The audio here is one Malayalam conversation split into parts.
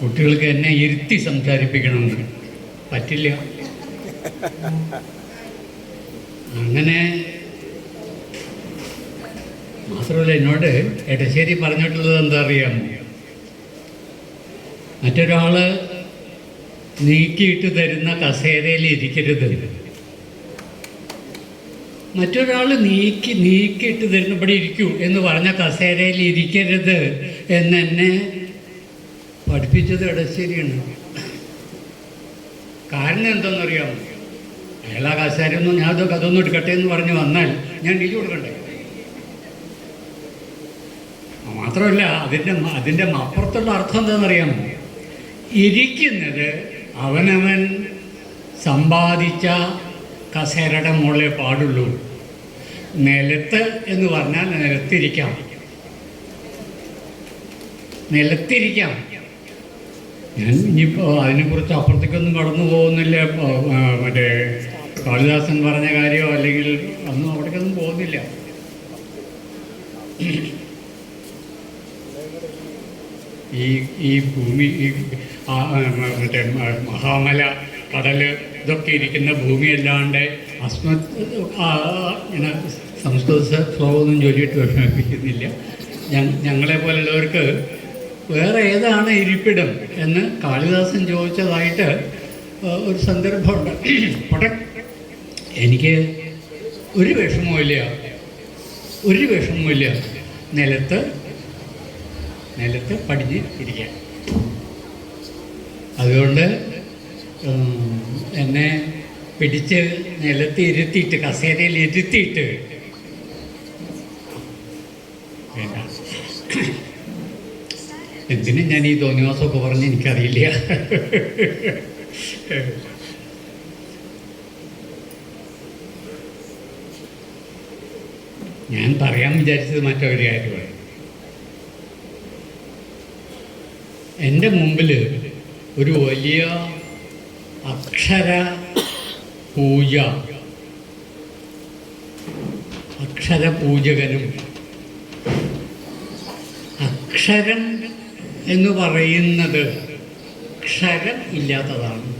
കുട്ടികൾക്ക് എന്നെ ഇരുത്തി സംസാരിപ്പിക്കണമെന്ന് പറ്റില്ല. അങ്ങനെ മാത്രമല്ല എന്നോട് എടശ്ശേരി പറഞ്ഞിട്ടുള്ളത് എന്താ അറിയാമോ മറ്റൊരാൾ നീക്കിയിട്ട് തരുന്ന കസേരയിൽ ഇരിക്കരുത്. മറ്റൊരാൾ നീക്കി നീക്കിയിട്ട് തരുന്നപ്പടി ഇരിക്കൂ എന്ന് പറഞ്ഞ കസേരയിൽ ഇരിക്കരുത് എന്നെ പഠിപ്പിച്ചത് എടശ്ശേരിയാണ്. കാരണം എന്താണെന്നറിയാമോ? അയാൾ ആ കസേരയൊന്നും ഞാൻ അതൊക്കെ അതൊന്നും എടുക്കട്ടെ എന്ന് പറഞ്ഞ് വന്നാൽ ഞാൻ ഡീൽ കൊടുക്കണ്ടേ? മാത്രമല്ല അതിന്റെ അതിന്റെ അപ്പുറത്തുള്ള അർത്ഥം എന്താണെന്നറിയാമോ? ഇരിക്കുന്നത് അവനവൻ സമ്പാദിച്ച കസേരയുടെ മുകളിലെ പാടുള്ളൂ. നിലത്ത് എന്ന് പറഞ്ഞാൽ നിലത്തിരിക്കാം. നിലത്തിരിക്കാം. ഞാൻ ഇനിയിപ്പോൾ അതിനെക്കുറിച്ച് അപ്പുറത്തേക്കൊന്നും കടന്നു പോകുന്നില്ല. മറ്റേ കാളിദാസൻ പറഞ്ഞ കാര്യമോ അല്ലെങ്കിൽ അന്നും അവിടേക്കൊന്നും പോകുന്നില്ല. ഈ ഈ ഭൂമി ഈ മറ്റേ മഹാമല കടൽ ഇതൊക്കെ ഇരിക്കുന്ന ഭൂമിയല്ലാണ്ട് അസ്മ ആ, ഇങ്ങനെ സംസ്കൃത ഫ്ലോ ഒന്നും ചൊല്ലിയിട്ട് വിഷമിപ്പിക്കുന്നില്ല ഞങ്ങളെ പോലുള്ളവർക്ക് വേറെ ഏതാണ് ഇരിപ്പിടം എന്ന് കാളിദാസൻ ചോദിച്ചതായിട്ട് ഒരു സന്ദർഭമുണ്ട്. അവിടെ എനിക്ക് ഒരു വിഷമവുമില്ല ഒരു വിഷമവുമില്ല നിലത്ത് നിലത്ത് പടിഞ്ഞ് ഇരിക്കാൻ. അതുകൊണ്ട് എന്നെ പിടിച്ച് നിലത്ത് ഇരുത്തിയിട്ട് കസേരയിൽ ഇരുത്തിയിട്ട് വേണ്ട. എന്തിനും ഞാൻ ഈ തോന്നിവാസമൊക്കെ പറഞ്ഞ് എനിക്കറിയില്ല. ഞാൻ പറയാൻ വിചാരിച്ചത് മറ്റൊരു കാര്യമാണ്. എന്റെ മുമ്പിൽ ഒരു വലിയ അക്ഷര പൂജ അക്ഷര പൂജകനും അക്ഷരം എന്ന് പറയുന്നത് ക്ഷരം ഇല്ലാത്തതാണ്.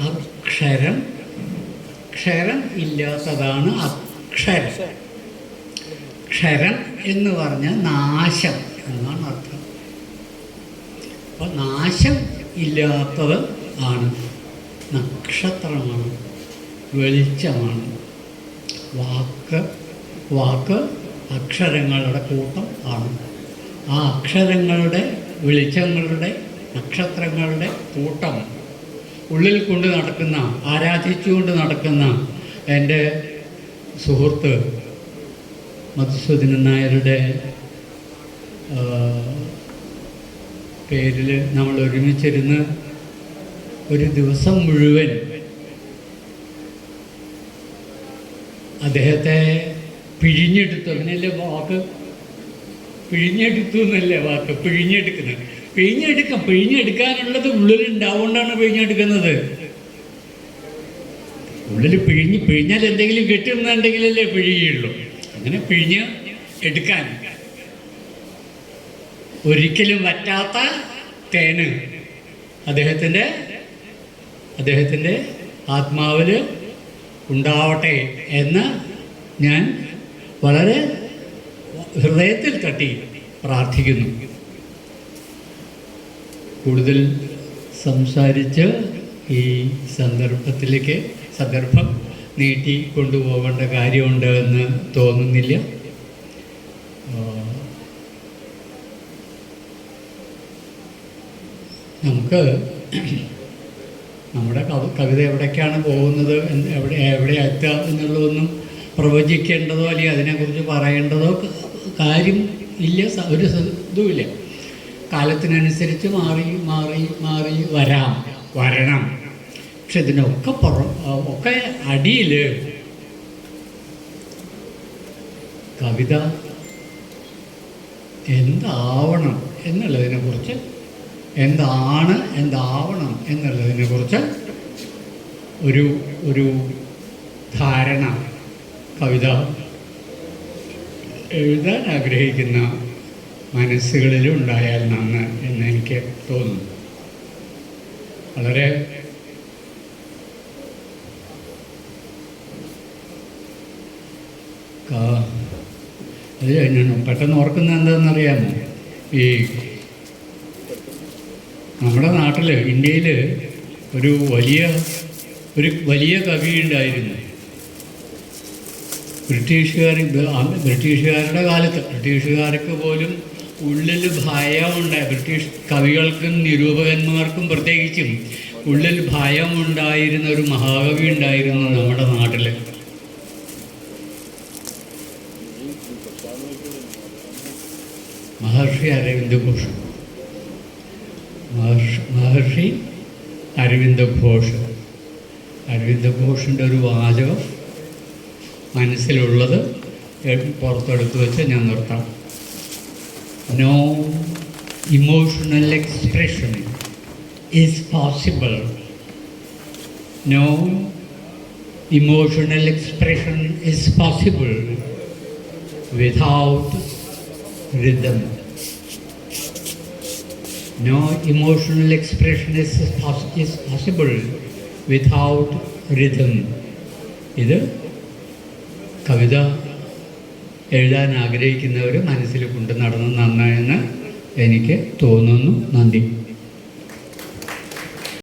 അക്ഷരം ക്ഷരം ഇല്ലാത്തതാണ് അക്ഷരം. ക്ഷരം എന്ന് പറഞ്ഞാൽ നാശം എന്നാണ് അർത്ഥം. അപ്പോൾ നാശം ഇല്ലാത്തത് ആണ്. നക്ഷത്രമാണ് വെളിച്ചമാണ്. വാക്ക് വാക്ക് അക്ഷരങ്ങളുടെ കൂട്ടം ആണ്. ആ അക്ഷരങ്ങളുടെ വെളിച്ചങ്ങളുടെ നക്ഷത്രങ്ങളുടെ കൂട്ടം. ഉള്ളിൽ കൊണ്ട് നടക്കുന്ന ആരാധിച്ചുകൊണ്ട് നടക്കുന്ന എന്റെ സുഹൃത്ത് മധുസൂദനൻ നായരുടെ പേരിൽ നമ്മൾ ഒരുമിച്ചിരുന്ന് ഒരു ദിവസം മുഴുവൻ അദ്ദേഹത്തെ പിഴിഞ്ഞെടുത്തു. അങ്ങനെയല്ലേ വാക്ക് പിഴിഞ്ഞെടുത്തു എന്നല്ലേ വാക്ക്? പിഴിഞ്ഞെടുക്കുന്നത്. പിഴിഞ്ഞെടുക്കാം പിഴിഞ്ഞെടുക്കാനുള്ളത് ഉള്ളിലുണ്ടാവുകൊണ്ടാണ് പിഴിഞ്ഞെടുക്കുന്നത്. ഉള്ളിൽ പിഴിഞ്ഞ് പിഴിഞ്ഞാൽ എന്തെങ്കിലും കിട്ടുന്നുണ്ടെങ്കിലല്ലേ പിഴിയുള്ളൂ. അങ്ങനെ പിഴിഞ്ഞ് എടുക്കാൻ. ഒരിക്കലും വറ്റാത്ത തേന്. അദ്ദേഹത്തിന്റെ അദ്ദേഹത്തിന്റെ ആത്മാവിൽ ഉണ്ടാവട്ടെ എന്ന് ഞാൻ വളരെ ഹൃദയത്തിൽ തട്ടി പ്രാർത്ഥിക്കുന്നു. കൂടുതൽ സംസാരിച്ച് ഈ സന്ദർഭത്തിലേക്ക് സന്ദർഭം നീട്ടി കൊണ്ടുപോകേണ്ട കാര്യമുണ്ട് എന്ന് തോന്നുന്നില്ല. നമുക്ക് നമ്മുടെ കവ- കവിത എവിടേക്കാണ് പോകുന്നത് എവിടെ എവിടെ എത്തുക എന്നുള്ളതൊന്നും പ്രവചിക്കേണ്ടതോ അല്ലെങ്കിൽ അതിനെക്കുറിച്ച് പറയേണ്ടതോ കാര്യം ഇല്ല ഒരു ഇതുമില്ല. കാലത്തിനനുസരിച്ച് മാറി മാറി മാറി വരാം വരണം. പക്ഷെ ഇതിനൊക്കെ പുറം ഒക്കെ അടിയിൽ കവിത എന്താവണം എന്നുള്ളതിനെക്കുറിച്ച് എന്താണ് എന്താവണം എന്നുള്ളതിനെക്കുറിച്ച് ഒരു ഒരു ധാരണ കവിത എഴുതാൻ ആഗ്രഹിക്കുന്ന മനസ്സുകളിലും ഉണ്ടായാൽ നന്ന് എന്ന് എനിക്ക് തോന്നുന്നു. വളരെ അത് കഴിഞ്ഞു പെട്ടെന്ന് ഓർക്കുന്നത് എന്താണെന്നറിയാമോ? ഈ നമ്മുടെ നാട്ടിൽ ഇന്ത്യയിൽ ഒരു വലിയ ഒരു വലിയ കവി ഉണ്ടായിരുന്നു. ബ്രിട്ടീഷുകാർ ബ്രിട്ടീഷുകാരുടെ കാലത്ത് ബ്രിട്ടീഷുകാർക്ക് പോലും ഉള്ളിൽ ഭയമുണ്ടായി ബ്രിട്ടീഷ് കവികൾക്കും നിരൂപകന്മാർക്കും പ്രത്യേകിച്ചും ഉള്ളിൽ ഭയമുണ്ടായിരുന്ന ഒരു മഹാകവി ഉണ്ടായിരുന്നു നമ്മുടെ നാട്ടിൽ മഹർഷി അരവിന്ദ് ഘോഷ് മഹർഷി അരവിന്ദ് ഘോഷ് അരവിന്ദ് ഘോഷിന്റെ ഒരു വാചകം മനസ്സിലുള്ളത് പുറത്തെടുത്ത് വെച്ച് ഞാൻ നിർത്താം no emotional expression is possible no emotional expression is possible without rhythm. No emotional expression pos- is possible without rhythm. ഇത് കവിത എഴുതാൻ ആഗ്രഹിക്കുന്നവർ മനസ്സിൽ കൊണ്ടു നടന്ന് നന്നായെന്ന് എനിക്ക് തോന്നുന്നു. നന്ദി.